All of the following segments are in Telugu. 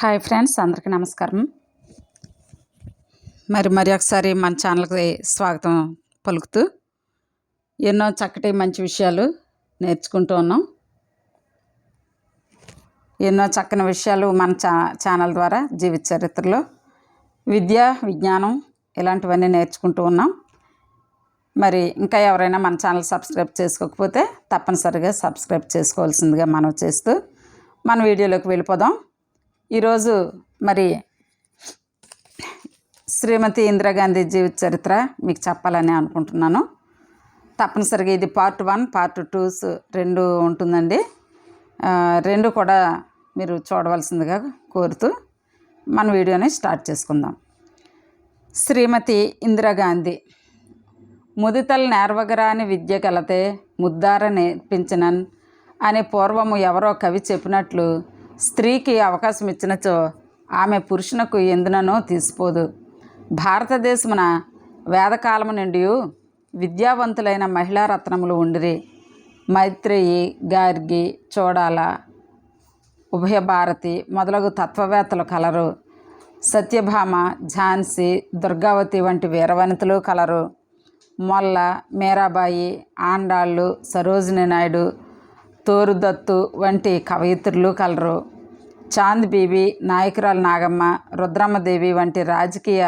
హాయ్ ఫ్రెండ్స్ అందరికీ నమస్కారం. మరి మరి ఒకసారి మన ఛానల్కి స్వాగతం పలుకుతూ ఎన్నో చక్కటి మంచి విషయాలు నేర్చుకుంటూ ఉన్నాం. ఎన్నో చక్కని విషయాలు మన ఛా ఛానల్ ద్వారా జీవిత చరిత్రలో విద్య విజ్ఞానం ఇలాంటివన్నీ నేర్చుకుంటూ ఉన్నాం. మరి ఇంకా ఎవరైనా మన ఛానల్ సబ్స్క్రైబ్ చేసుకోకపోతే తప్పనిసరిగా సబ్స్క్రైబ్ చేసుకోవాల్సిందిగా మనం చేస్తూ మన వీడియోలోకి వెళ్ళిపోదాం. ఈరోజు మరి శ్రీమతి ఇందిరాగాంధీ జీవిత చరిత్ర మీకు చెప్పాలని అనుకుంటున్నాను. తప్పనిసరిగా ఇది పార్ట్ వన్ పార్ట్ టూస్ రెండు ఉంటుందండి. రెండు కూడా మీరు చూడవలసిందిగా కోరుతూ మన వీడియోని స్టార్ట్ చేసుకుందాం. శ్రీమతి ఇందిరాగాంధీ ముదితల్ నేర్వగరాని విద్య కలతే ముద్దార నేర్పించినన్ అనే పూర్వము ఎవరో కవి చెప్పినట్లు స్త్రీకి అవకాశం ఇచ్చినచో ఆమె పురుషునకు ఎందుననో తీసిపోదు. భారతదేశమున వేదకాలము నుండి విద్యావంతులైన మహిళా రత్నములు ఉండిరి. మైత్రేయి గార్గి చోడాల ఉభయ భారతి మొదలగు తత్వవేత్తలు కలరు. సత్యభామ ఝాన్సీ దుర్గావతి వంటి వీరవనితలు కలరు. మొల్ల మీరాబాయి ఆండాళ్ళు సరోజిని నాయుడు తోరుదత్తు వంటి కవయిత్రులు కలరు. చాంద్ బీబీ నాయకురాలు నాగమ్మ రుద్రమ్మదేవి వంటి రాజకీయ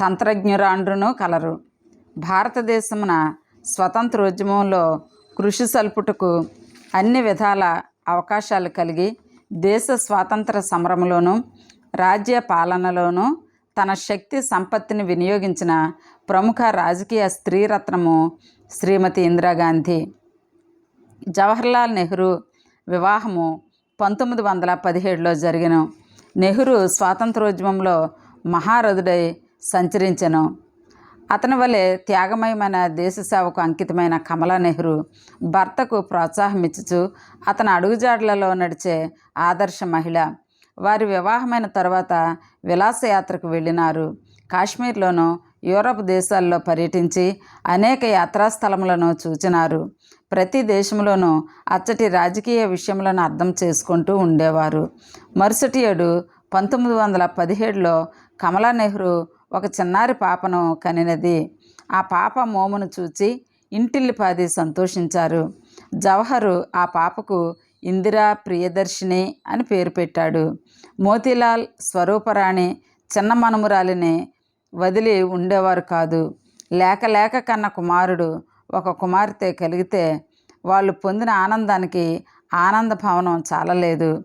తంత్రజ్ఞురాండ్రును కలరు. భారతదేశమున స్వతంత్రోద్యమంలో కృషి సల్పుటకు అన్ని విధాల అవకాశాలు కలిగి దేశ స్వాతంత్ర సమరంలోనూ రాజ్య పాలనలోనూ తన శక్తి సంపత్తిని వినియోగించిన ప్రముఖ రాజకీయ స్త్రీరత్నము శ్రీమతి ఇందిరాగాంధీ. జవహర్లాల్ నెహ్రూ వివాహము పంతొమ్మిది వందల పదిహేడులో జరిగిన నెహ్రూ స్వాతంత్రోద్యమంలో మహారథుడై సంచరించను. అతని వలె త్యాగమయమైన దేశ సేవకు అంకితమైన కమలా నెహ్రూ భర్తకు ప్రోత్సాహం ఇచ్చుచు అతని అడుగుజాడలలో నడిచే ఆదర్శ మహిళ. వారి వివాహమైన తర్వాత విలాసయాత్రకు వెళ్ళినారు. కాశ్మీర్లోనూ యూరప్ దేశాల్లో పర్యటించి అనేక యాత్రాస్థలములను చూచినారు. ప్రతి దేశంలోనూ అచ్చటి రాజకీయ విషయములను అర్థం చేసుకుంటూ ఉండేవారు. మరుసటి ఏడు పంతొమ్మిది వందల పదిహేడులో కమలా నెహ్రూ ఒక చిన్నారి పాపను కనినది. ఆ పాప మోమును చూచి ఇంటిల్లిపాది సంతోషించారు. జవహరు ఆ పాపకు ఇందిరా ప్రియదర్శిని అని పేరు పెట్టాడు. మోతీలాల్ స్వరూపరాణి చిన్న మనుమురాలిని వదిలి ఉండేవారు కాదు. లేక లేక కన్న కుమారుడు ఒక కుమార్తె కలిగితే వాళ్ళు పొందిన ఆనందానికి ఆనంద భవనం చాలలేదు.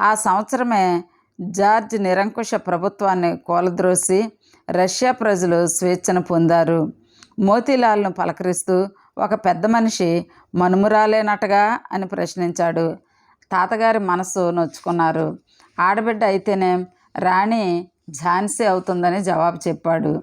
ఆ సంవత్సరమే జార్జ్ నిరంకుశ ప్రభుత్వాన్ని కూలద్రోసి రష్యా ప్రజలు స్వేచ్ఛను పొందారు. మోతీలాల్ను పలకరిస్తూ ఒక పెద్ద మనిషి మనుమురాలేనటగా అని ప్రశ్నించాడు. తాతగారి మనసు నొచ్చుకున్నారు. ఆడబిడ్డ అయితేనే రాణి ఝాన్సీ అవుతుందని జవాబు చెప్పాడు.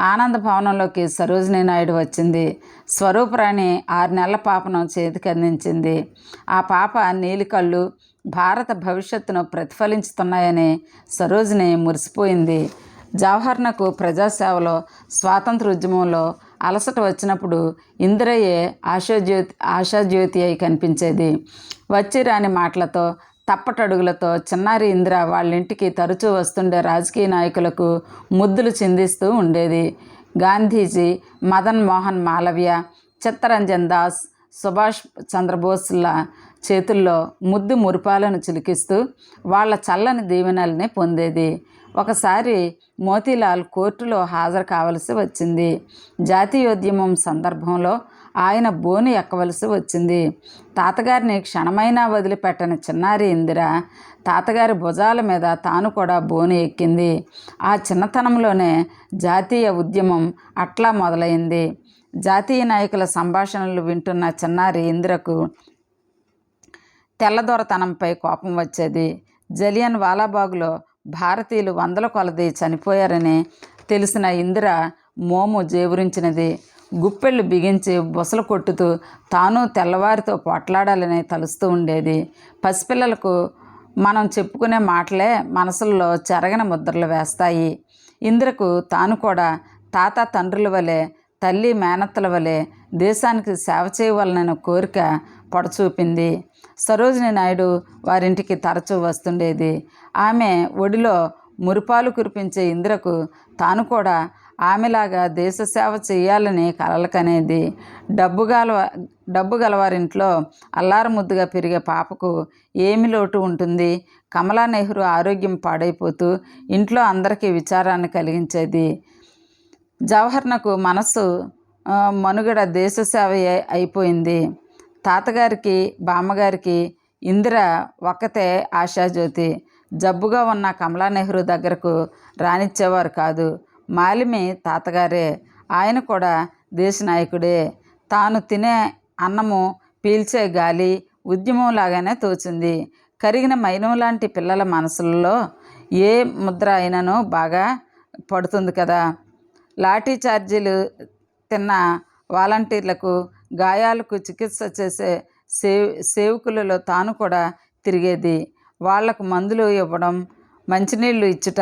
ఆనంద భవనంలోకి సరోజిని నాయుడు వచ్చింది. స్వరూపరాణి ఆరు నెలల పాపను చేతికి అందించింది. ఆ పాప నీలికళ్ళు భారత భవిష్యత్తును ప్రతిఫలించుతున్నాయని సరోజిని మురిసిపోయింది. జవహర్నకు ప్రజాసేవలో స్వాతంత్ర ఉద్యమంలో అలసట వచ్చినప్పుడు ఇందిరయ్యే ఆశాజ్యోతి ఆశాజ్యోతి అయి కనిపించేది. వచ్చి రాని మాటలతో తప్పటడుగులతో చిన్నారి ఇందిర వాళ్ళ ఇంటికి తరచూ వస్తుండే రాజకీయ నాయకులకు ముద్దులు చిందిస్తూ ఉండేది. గాంధీజీ మదన్ మోహన్ మాలవ్య చిత్తరంజన్ దాస్ సుభాష్ చంద్రబోస్ల చేతుల్లో ముద్దు మురిపాలను చిలికిస్తూ వాళ్ళ చల్లని దీవెనల్ని పొందేది. ఒకసారి మోతీలాల్ కోర్టులో హాజరు కావలసి వచ్చింది. జాతీయోద్యమం సందర్భంలో ఆయన బోను ఎక్కవలసి వచ్చింది. తాతగారిని క్షణమైనా వదిలిపెట్టని చిన్నారి ఇందిర తాతగారి భుజాల మీద తాను కూడా బోను ఎక్కింది. ఆ చిన్నతనంలోనే జాతీయ ఉద్యమం అట్లా మొదలైంది. జాతీయ నాయకుల సంభాషణలు వింటున్న చిన్నారి ఇందిరకు తెల్లదొరతనంపై కోపం వచ్చేది. జలియన్ వాలాబాగ్లో భారతీయులు వందల కొలది చనిపోయారని తెలిసిన ఇందిర మోము జేవురించినది గుప్పెళ్ళు బిగించి బుసలు కొట్టుతూ తాను తెల్లవారితో పోట్లాడాలని తలుస్తూ ఉండేది. పసిపిల్లలకు మనం చెప్పుకునే మాటలే మనసుల్లో చెరగని ముద్రలు వేస్తాయి. ఇంద్రకు తాను కూడా తాత తండ్రుల వలె తల్లి మేనత్తల వలె దేశానికి సేవ చేయవలనని కోరిక పొడచూపింది. సరోజిని నాయుడు వారింటికి తరచూ వస్తుండేది. ఆమె ఒడిలో మురిపాలు కురిపించే ఇంద్రకు తాను కూడా ఆమెలాగా దేశ సేవ చేయాలని కలలకనేది. డబ్బు గల డబ్బు గలవారింట్లో అల్లారు ముద్దుగా పెరిగే పాపకు ఏమి లోటు ఉంటుంది? కమలా నెహ్రూ ఆరోగ్యం పాడైపోతూ ఇంట్లో అందరికీ విచారాన్ని కలిగించేది. జవహర్నకు మనసు మనుగడ దేశ సేవ అయిపోయింది. తాతగారికి బామ్మగారికి ఇందిర ఒక్కతే ఆశాజ్యోతి. జబ్బుగా ఉన్న కమలా నెహ్రూ దగ్గరకు రానిచ్చేవారు కాదు. మాలిమి తాతగారే ఆయన కూడా దేశ నాయకుడే తాను తినే అన్నము పీల్చే గాలి ఉద్యమం లాగానే తోచింది. కరిగిన మైనం లాంటి పిల్లల మనసుల్లో ఏ ముద్ర అయినను బాగా పడుతుంది కదా. లాఠీ చార్జీలు తిన్న వాలంటీర్లకు గాయాలకు చికిత్స చేసే సేవ్ సేవకులలో తాను కూడా తిరిగేది. వాళ్ళకు మందులు ఇవ్వడం మంచినీళ్ళు ఇచ్చుట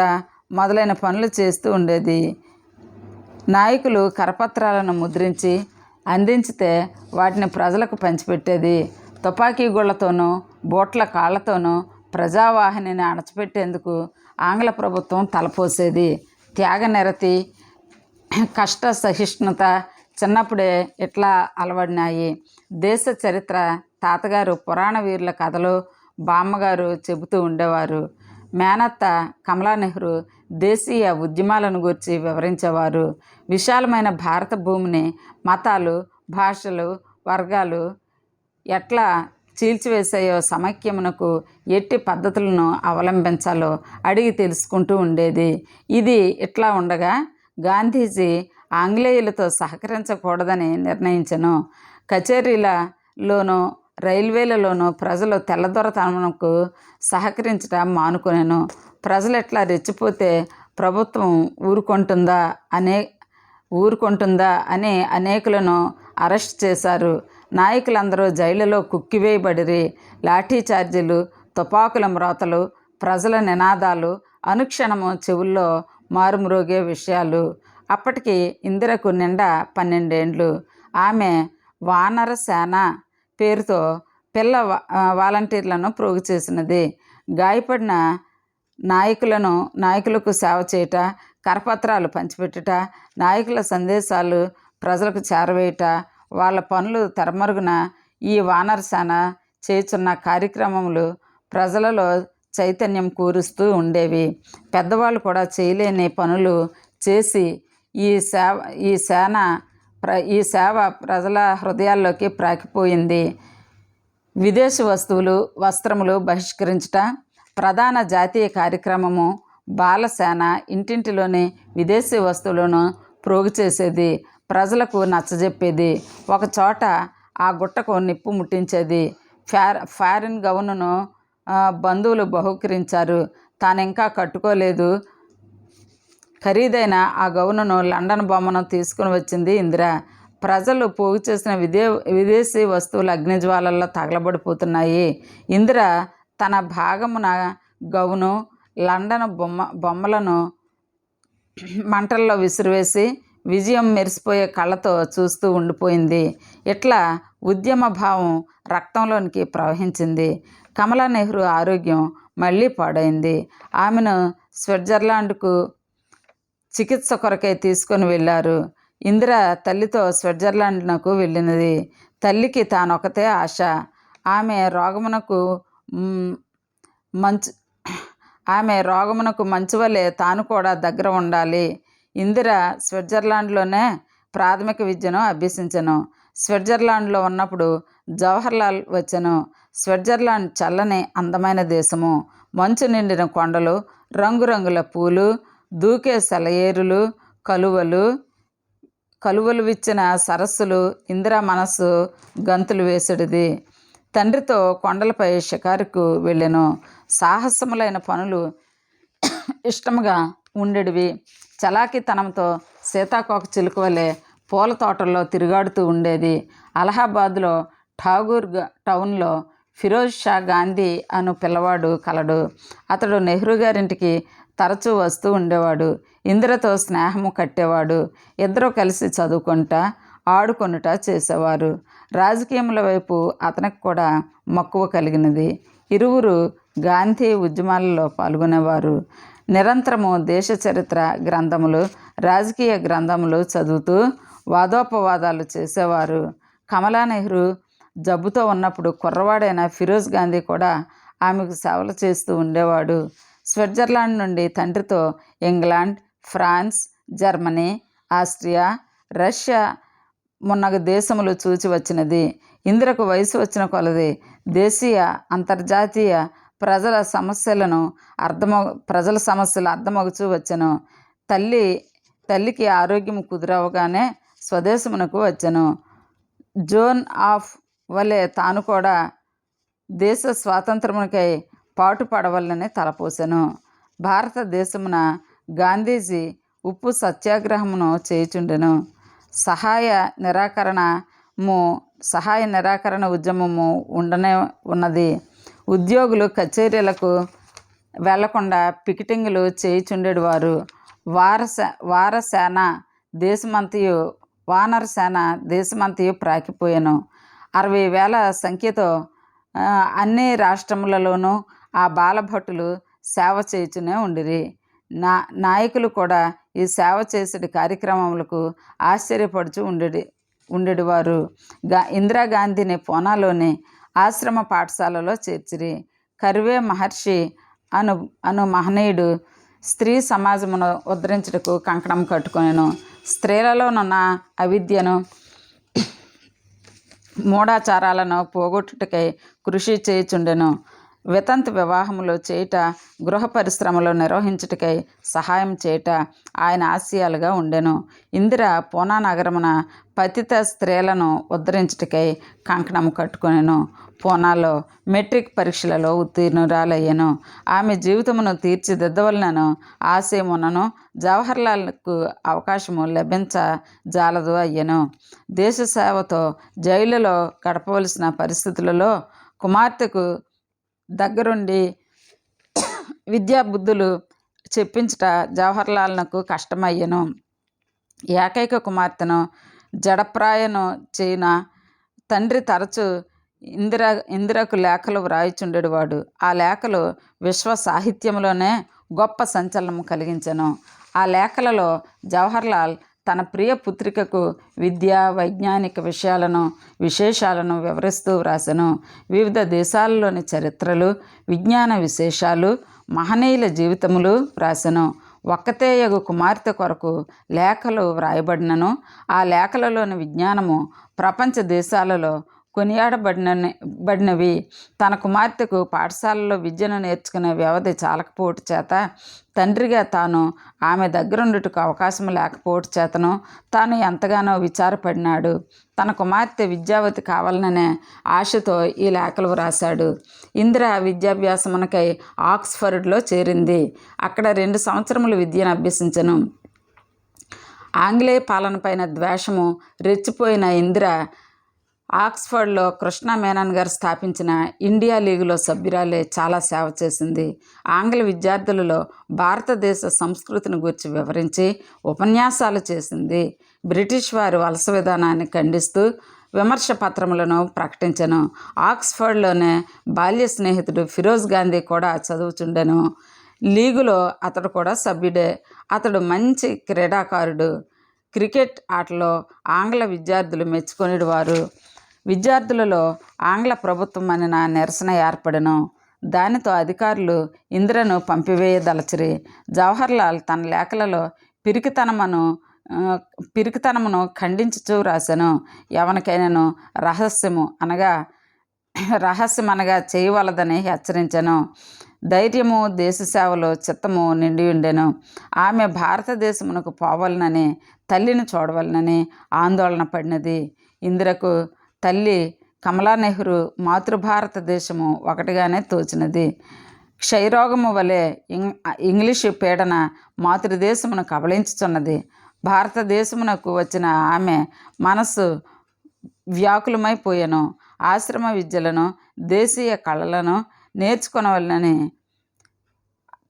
మొదలైన పనులు చేస్తూ ఉండేది. నాయకులు కరపత్రాలను ముద్రించి అందించితే వాటిని ప్రజలకు పంచిపెట్టేది. తుపాకీ గుళ్ళతోనూ బోట్ల కాళ్ళతోనూ ప్రజావాహినిని అణచిపెట్టేందుకు ఆంగ్ల ప్రభుత్వం తలపోసేది. త్యాగనిరతి కష్ట సహిష్ణుత చిన్నప్పుడే ఇట్లా అలవడినాయి. దేశ చరిత్ర తాతగారు పురాణ వీరుల కథలు బామ్మగారు చెబుతూ ఉండేవారు. మేనత్త కమలా నెహ్రూ దేశీయ ఉద్యమాలను గురించి వివరించేవారు. విశాలమైన భారత భూమిని మతాలు భాషలు వర్గాలు ఎట్లా చీల్చివేసాయో సమైక్యమునకు ఎట్టి పద్ధతులను అవలంబించాలో అడిగి తెలుసుకుంటూ ఉండేది. ఇది ఇట్లా ఉండగా గాంధీజీ ఆంగ్లేయులతో సహకరించకూడదని నిర్ణయించను. కచేరీలలోనూ రైల్వేలలోనూ ప్రజలు తెల్లదొరతనంకు సహకరించడం మానుకొనెను. ప్రజలు ఎట్లా రెచ్చిపోతే ప్రభుత్వం ఊరుకుంటుందా అనే ఊరుకుంటుందా అని అనేకులను అరెస్ట్ చేశారు. నాయకులందరూ జైళ్ళలో కుక్కివేయబడిరి. లాఠీ చార్జీలు తుపాకుల మ్రోతలు ప్రజల నినాదాలు అనుక్షణము చెవుల్లో మారుమ్రోగే విషయాలు. అప్పటికి ఇందిరకు నిండా పన్నెండేండ్లు. ఆమె వానర సేన పేరుతో పిల్ల వాలంటీర్లను ప్రోగు చేసినది. గాయపడిన నాయకులను నాయకులకు సేవ చేయుట కరపత్రాలు పంచిపెట్టుట నాయకుల సందేశాలు ప్రజలకు చేరవేయుట వాళ్ళ పనులు తెరమరుగున ఈ వానరసేన చేస్తున్న కార్యక్రమములు ప్రజలలో చైతన్యం కూరుస్తూ ఉండేవి. పెద్దవాళ్ళు కూడా చేయలేని పనులు చేసి ఈ సేవ ఈ సేన ప్ర ఈ సేవ ప్రజల హృదయాల్లోకి ప్రాకిపోయింది. విదేశీ వస్తువులు వస్త్రములు బహిష్కరించట ప్రధాన జాతీయ కార్యక్రమము బాలసేన ఇంటింటిలోని విదేశీ వస్తువులను ప్రోగు చేసేది ప్రజలకు నచ్చజెప్పేది ఒక చోట ఆ గుట్టకు నిప్పు ముట్టించేది. ఫ్యార్ ఫారిన్ గౌనును బంధువులు బహుకరించారు. తాను ఇంకా కట్టుకోలేదు. ఖరీదైన ఆ గౌనును లండన్ బొమ్మను తీసుకుని వచ్చింది ఇందిర. ప్రజలు పోగు చేసిన విదే విదేశీ వస్తువులు అగ్నిజ్వాలల్లో తగలబడిపోతున్నాయి. ఇందిర తన భాగమున గౌను లండన్ బొమ్మ బొమ్మలను మంటల్లో విసిరివేసి విజయం మెరిసిపోయే కళ్ళతో చూస్తూ ఉండిపోయింది. ఇట్లా ఉద్యమ భావం రక్తంలోనికి ప్రవహించింది. కమలా నెహ్రూ ఆరోగ్యం మళ్ళీ పాడైంది. ఆమెను స్విట్జర్లాండ్కు చికిత్స కొరకై తీసుకొని వెళ్ళారు. ఇందిర తల్లితో స్విట్జర్లాండ్నకు వెళ్ళినది. తల్లికి తానొకతే ఆశ. ఆమె రోగమునకు మంచు ఆమె రోగమునకు మంచు వలె తాను కూడా దగ్గర ఉండాలి. ఇందిర స్విట్జర్లాండ్లోనే ప్రాథమిక విద్యను అభ్యసించను. స్విట్జర్లాండ్లో ఉన్నప్పుడు జవహర్లాల్ వచ్చెను. స్విట్జర్లాండ్ చల్లని అందమైన దేశము. మంచు నిండిన కొండలు రంగురంగుల పూలు దూకే సెలయేరులు కలువలు కలువలు విచ్చిన సరస్సులు ఇందిరా మనస్సు గంతులు వేసడిది. తండ్రితో కొండలపై షికారుకు వెళ్ళెను. సాహసములైన పనులు ఇష్టముగా ఉండేటివి చలాకితనంతో సీతాకోక చిలుక వలె పూల తోటల్లో తిరుగాడుతూ ఉండేది. అలహాబాద్లో ఠాగూర్ గ- టౌన్లో ఫిరోజ్ షా గాంధీ అను పిల్లవాడు కలడు. అతడు నెహ్రూ గారింటికి తరచూ వస్తూ ఉండేవాడు. ఇందిరతో స్నేహము కట్టేవాడు. ఇద్దరూ కలిసి చదువుకుంటా ఆడుకొనుట చేసేవారు. రాజకీయముల వైపు అతనికి కూడా మక్కువ కలిగినది. ఇరువురు గాంధీ ఉద్యమాలలో పాల్గొనేవారు. నిరంతరము దేశ చరిత్ర గ్రంథములు రాజకీయ గ్రంథములు చదువుతూ వాదోపవాదాలు చేసేవారు. కమలా నెహ్రూ జబ్బుతో ఉన్నప్పుడు కుర్రవాడైన ఫిరోజ్ గాంధీ కూడా ఆమెకు సేవలు చేస్తూ ఉండేవాడు. స్విట్జర్లాండ్ నుండి తండ్రితో England France Germany Austria Russia మున్నగ దేశములు చూచి వచ్చినది. ఇందిరకు వయసు వచ్చిన కొలది దేశీయ అంతర్జాతీయ ప్రజల సమస్యలను అర్థమ ప్రజల సమస్యలు అర్థమగుచూ వచ్చను. తల్లి తల్లికి ఆరోగ్యం కుదురవగానే స్వదేశమునకు వచ్చను. జోన్ ఆఫ్ వలె తాను కూడా దేశ స్వాతంత్రమునికై పాటు పాటుపడవలనని తలపోసెను. భారతదేశమున గాంధీజీ ఉప్పు సత్యాగ్రహమును చేయుచుండెను. సహాయ నిరాకరణము సహాయ నిరాకరణ ఉద్యమము ఉండనే ఉన్నది. ఉద్యోగులు కచేరీలకు వెళ్ళకుండా పికెటింగ్లు చేయుచుండేడు వారు వారస వారసేన దేశమంతయు వానర సేన దేశమంతయు ప్రాకిపోయాను. అరవై వేల సంఖ్యతో అన్ని రాష్ట్రములలోనూ ఆ బాలభటులు సేవ చేయుచునే ఉండిరి. నా నాయకులు కూడా ఈ సేవ చేసే కార్యక్రమములకు ఆశ్చర్యపడుచు ఉండేది ఉండేవారు గా ఇందిరాగాంధీని పూనాలోని ఆశ్రమ పాఠశాలలో చేర్చిరి. కర్వే మహర్షి అను అను మహనీయుడు స్త్రీ సమాజమును ఉద్ధరించుటకు కంకణం కట్టుకొనెను. స్త్రీలలోనున్న అవిద్యను మూఢాచారాలను పోగొట్టుటకై కృషి చేయుచుండెను. వితంతు వివాహములు చేయుట గృహ పరిశ్రమలు నిర్వహించుటకై సహాయం చేయుట ఆయన ఆశయాలుగా ఉండెను. ఇందిర పూనా నగరమున పతిత స్త్రీలను ఉద్ధరించుటకై కంకణం కట్టుకొనెను. పూనాలో మెట్రిక్ పరీక్షలలో ఉత్తీర్ణురాలయ్యను. ఆమె జీవితమును తీర్చిదిద్దవలనను ఆశయమునను జవహర్లాల్కు అవకాశము లభించ జాలదు అయ్యను. దేశ సేవతో జైలులో గడపవలసిన పరిస్థితులలో కుమార్తెకు దగ్గరుండి విద్యాబుద్ధులు చెప్పించుట జవహర్లాల్నకు కష్టమయ్యను. ఏకైక కుమార్తెను జడప్రాయను చేయిన తండ్రి తరచు ఇందిర ఇందిరకు లేఖలు వ్రాయిచుండేవాడు ఆ లేఖలు విశ్వ సాహిత్యంలోనే గొప్ప సంచలనం కలిగించెను. ఆ లేఖలలో జవహర్లాల్ తన ప్రియ పుత్రికకు విద్య వైజ్ఞానిక విషయాలను విశేషాలను వివరిస్తూ వ్రాసెను. వివిధ దేశాలలోని చరిత్రలు విజ్ఞాన విశేషాలు మహనీయుల జీవితములు వ్రాసెను. ఒక్కతేయగు కుమార్తె కొరకు లేఖలు వ్రాయబడినను. ఆ లేఖలలోని విజ్ఞానము ప్రపంచ దేశాలలో కొనియాడబడిన బడినవి. తన కుమార్తెకు పాఠశాలలో విద్యను నేర్చుకునే వ్యవధి చాలకపోవటం చేత తండ్రిగా తాను ఆమె దగ్గరుండుటకు అవకాశం లేకపోవటం చేతను తాను ఎంతగానో విచారపడినాడు. తన కుమార్తె విద్యావతి కావాలననే ఆశతో ఈ లేఖలు వ్రాశాడు. ఇందిర విద్యాభ్యాసమునకై ఆక్స్ఫర్డ్లో చేరింది. అక్కడ రెండు సంవత్సరములు విద్యను అభ్యసించను. ఆంగ్లేయ పాలనపైన ద్వేషము రెచ్చిపోయిన ఇందిర ఆక్స్ఫర్డ్లో కృష్ణ మేనన్ గారు స్థాపించిన ఇండియా లీగులో సభ్యురాలే చాలా సేవ చేసింది. ఆంగ్ల విద్యార్థులలో భారతదేశ సంస్కృతిని గురించి వివరించి ఉపన్యాసాలు చేసింది. బ్రిటిష్ వారి వలస విధానాన్ని ఖండిస్తూ విమర్శ పత్రములను ప్రకటించను. ఆక్స్ఫర్డ్లోనే బాల్య స్నేహితుడు ఫిరోజ్ గాంధీ కూడా చదువుచుండెను. లీగులో అతడు కూడా సభ్యుడే. అతడు మంచి క్రీడాకారుడు. క్రికెట్ ఆటలో ఆంగ్ల విద్యార్థులు మెచ్చుకునేవారు విద్యార్థులలో ఆంగ్ల ప్రభుత్వం అనిన నిరసన ఏర్పడను. దానితో అధికారులు ఇందిరను పంపివేయదలచిరి. జవహర్లాల్ తన లేఖలలో పిరికితనమును పిరికితనమును ఖండించుచూ రాశాను ఎవరికైనాను రహస్యము అనగా రహస్యం అనగా చేయవలదని హెచ్చరించాను. ధైర్యము దేశ సేవలో చిత్తము నిండి ఉండెను. ఆమె భారతదేశమునకు పోవాలనని తల్లిని చూడవలనని ఆందోళన పడినది. ఇందిరకు తల్లి కమలా నెహ్రూ మాతృభారతదేశము ఒకటిగానే తోచినది. క్షయరోగము వలె ఇంగ్లీషు పీడన మాతృదేశమును కబళించుచున్నది. భారతదేశమునకు వచ్చిన ఆమె మనస్సు వ్యాకులమైపోయాను ఆశ్రమ విద్యలను దేశీయ కళలను నేర్చుకునవలనని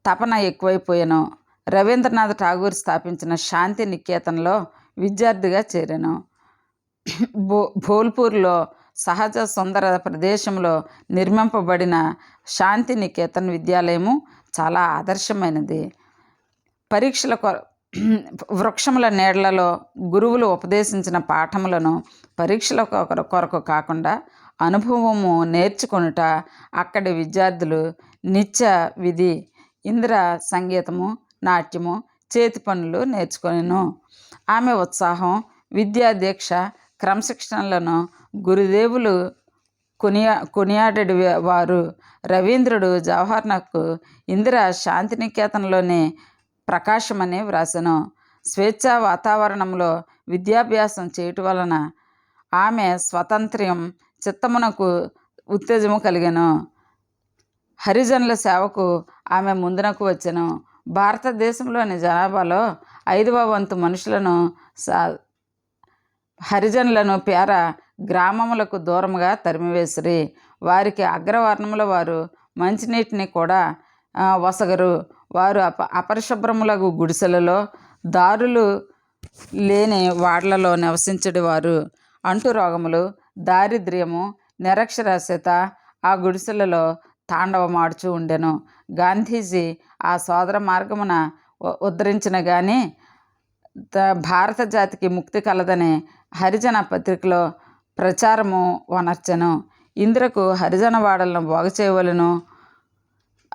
తపన ఎక్కువైపోయాను. రవీంద్రనాథ్ ఠాగూర్ స్థాపించిన శాంతి నికేతన్లో విద్యార్థిగా చేరాను. బో భోల్పూర్లో సహజ సుందర ప్రదేశంలో నిర్మింపబడిన శాంతినికేతన్ విద్యాలయము చాలా ఆదర్శమైనది. పరీక్షల కొ వృక్షముల నీళ్ళలో గురువులు ఉపదేశించిన పాఠములను పరీక్షల కొర- కొరకు కాకుండా అనుభవము నేర్చుకొనుట అక్కడి విద్యార్థులు నిత్య విధి ఇంద్ర సంగీతము నాట్యము చేతి పనులు నేర్చుకొనిను. ఆమె ఉత్సాహం విద్యా దీక్ష క్రమశిక్షణలను గురుదేవులు కొనియా కొనియాడెడి వారు రవీంద్రుడు జవహర్లాల్కు ఇందిర శాంతినికేతనంలోని ప్రకాశం అని వ్రాసెను. స్వేచ్ఛా వాతావరణంలో విద్యాభ్యాసం చేయటం వలన ఆమె స్వతంత్ర్యం చిత్తమునకు ఉత్తేజము కలిగాను. హరిజనుల సేవకు ఆమె ముందునకు వచ్చాను. భారతదేశంలోని జనాభాలో ఐదవ వంతు మనుషులను సా హరిజనులను పేర గ్రామములకు దూరముగా తరిమివేసిరి. వారికి అగ్రవర్ణముల వారు మంచినీటిని కూడా వసగరు. వారు అప అపరిశుభ్రములకు గుడిసెలలో దారులు లేని వాడలలో నివసించడి వారు అంటు రోగములు దారిద్ర్యము నిరక్షరాస్యత ఆ గుడిసెలలో తాండవమాడుచూ ఉండెను. గాంధీజీ ఆ సోదర మార్గమున ఉ- ఉద్ధరించిన కానీ భారత జాతికి ముక్తి కలదని హరిజన పత్రికలో ప్రచారము వనర్చెను. ఇంద్రకు హరిజన వాడలను బాగు చేయవలను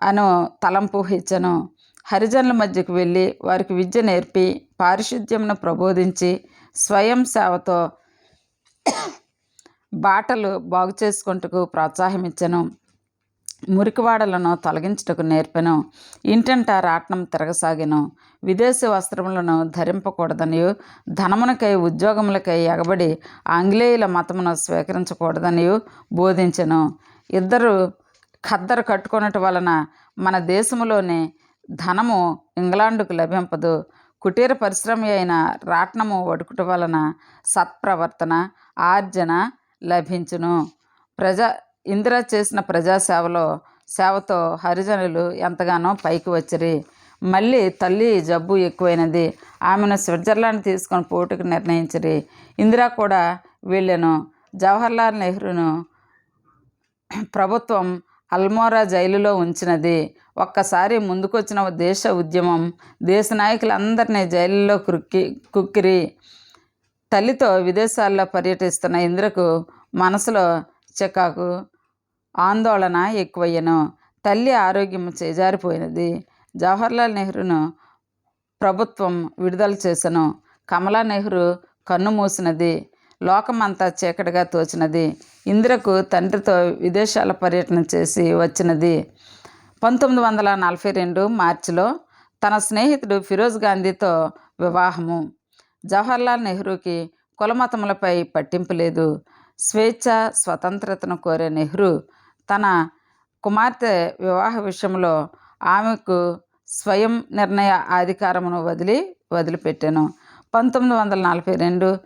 అను తలంపు హెచ్చను. హరిజనుల మధ్యకు వెళ్ళి వారికి విద్య నేర్పి పారిశుద్ధ్యంను ప్రబోధించి స్వయం సేవతో బాటలు బాగు చేసుకుంటకు ప్రోత్సాహమిచ్చను. మురికివాడలను తొలగించుటకు నేర్పెను. ఇంటంట రాట్నం తిరగసాగెను. విదేశీ వస్త్రములను ధరింపకూడదనియు ధనమునకై ఉద్యోగములకై ఎగబడి ఆంగ్లేయుల మతమును స్వీకరించకూడదని బోధించెను. ఇద్దరు ఖద్దరు కట్టుకొనట వలన మన దేశంలోని ధనము ఇంగ్లాండుకు లభింపదు. కుటీర పరిశ్రమ అయిన రాట్నము వడుకుట వలన సత్ప్రవర్తన ఆర్జన లభించును. ప్రజా ఇందిరా చేసిన ప్రజాసేవలో సేవతో హరిజనులు ఎంతగానో పైకి వచ్చిరి. మళ్ళీ తల్లి జబ్బు ఎక్కువైనది. ఆమెను స్విట్జర్లాండ్ తీసుకొని పోటీకి నిర్ణయించరి. ఇందిరా కూడా వెళ్ళాను జవహర్లాల్ నెహ్రూను ప్రభుత్వం అల్మోరా జైలులో ఉంచినది. ఒక్కసారి ముందుకొచ్చిన దేశ ఉద్యమం దేశ నాయకులందరినీ జైలులో కుక్కి కుక్కిరి తల్లితో విదేశాల్లో పర్యటిస్తున్న ఇంద్రకు మనసులో చికాకు ఆందోళన ఎక్కువయ్యను. తల్లి ఆరోగ్యం చేజారిపోయినది. జవహర్లాల్ నెహ్రూను ప్రభుత్వం విడుదల చేసెను కమలా నెహ్రూ కన్ను మూసినది లోకమంతా చీకటిగా తోచినది ఇందిరకు తండ్రితో విదేశాల పర్యటన చేసి వచ్చినది. పంతొమ్మిది వందల నలభై రెండు మార్చిలో తన స్నేహితుడు ఫిరోజ్ గాంధీతో వివాహము. జవహర్లాల్ నెహ్రూకి కులమతములపై పట్టింపు లేదు. స్వేచ్ఛ స్వతంత్రతను కోరే నెహ్రూ తన కుమార్తె వివాహ విషయంలో ఆమెకు స్వయం నిర్ణయ అధికారమును వదిలి వదిలిపెట్టాను. పంతొమ్మిది వందల నలభై రెండు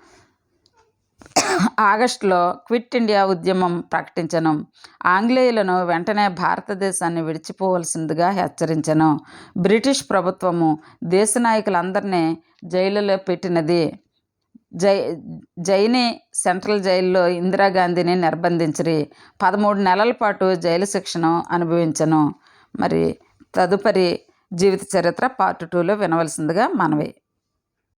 ఆగస్టులో క్విట్ ఇండియా ఉద్యమం ప్రకటించను. ఆంగ్లేయులను వెంటనే భారతదేశాన్ని విడిచిపోవలసిందిగా హెచ్చరించను. బ్రిటిష్ ప్రభుత్వము దేశ నాయకులందరినీ జైలులో పెట్టినది. జై జైని సెంట్రల్ జైల్లో ఇందిరాగాంధీని నిర్బంధించిరి. పదమూడు నెలల పాటు జైలు శిక్షను అనుభవించను. మరి తదుపరి జీవిత చరిత్ర పార్ట్ టూలో వినవలసిందిగా మనవి.